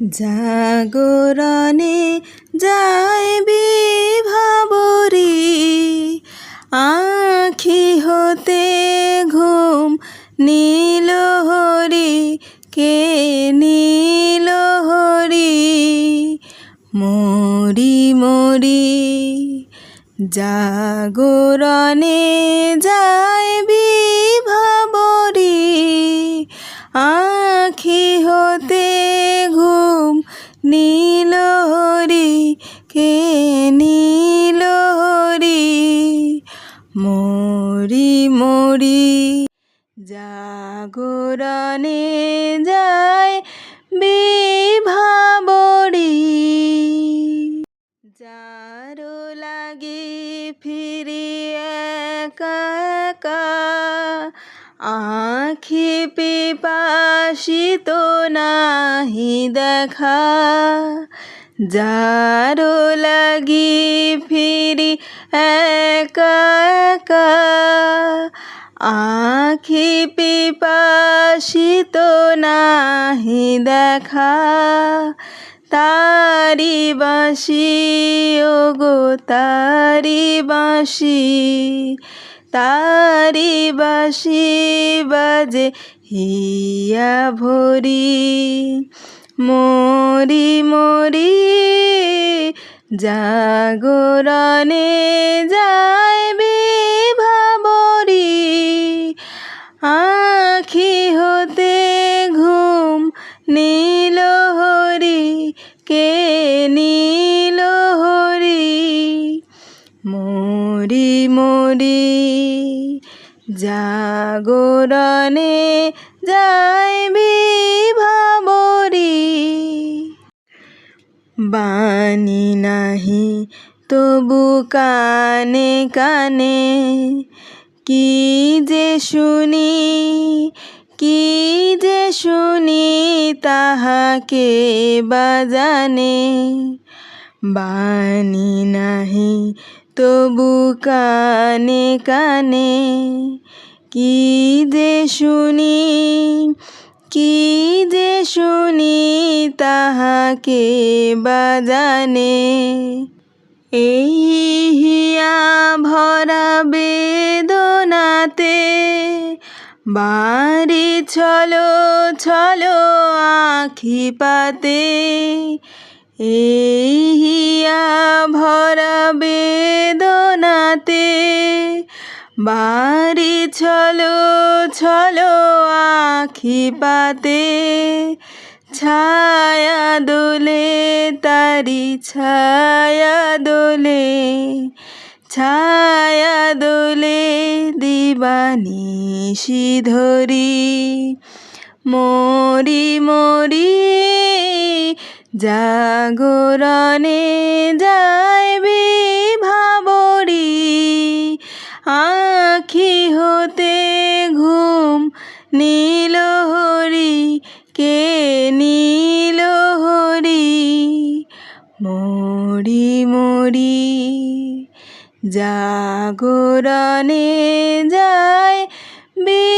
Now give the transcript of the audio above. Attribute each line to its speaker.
Speaker 1: জাগরণে যায় বিভাবরী, আখি হতে ঘুম নীল হরি, কে নীল হরি? মরি মরি, জাগরণে যায় আখি হতে ঘুম নীল হরি, কে নীল হরি? মরি মরি, জাগরণে যায় বিভাবরী যারো লাগে ফিরে একা আখি পিপাসিত নাহি দেখা, যারো লাগি ফিরি একা একা। আখি পিপাসিত নাহি দেখা, তারি বাঁশি ও গো তারি বাঁশি। তারি বাঁশি বাজে, হিয়া ভরি। মরি মরি জাগরণে যায় বিভাবরী আখি হতে ঘুম নীল হরি, কে নীল মরি। জাগরণে যায় বিভাবরী। বাণী নাহি তবু কানে কানে। কি যে শুনি, কি যে শুনি তাহাকে বাজানে বাণী নাহি তবু কানে কানে কি যে শুনি, কি যে শুনি তাহাকে বাজানে এই হিয়া ভরা বেদনাতে বাড়ি ছলো ছলো আখি পাতে। এই হিয়া বেদনাতে বাড়ি ছলো ছলো আখি পাতে। ছায়া দোলে, তারি ছায়া দোলে। ছায়া দোলে দিবানি দিবানিশি ধরি মরি মরি, জাগরণে বিভাবরী আখি হতে ঘুম নীল হরি কে নীল হরি? মরি মরি জাগরণে যায় বি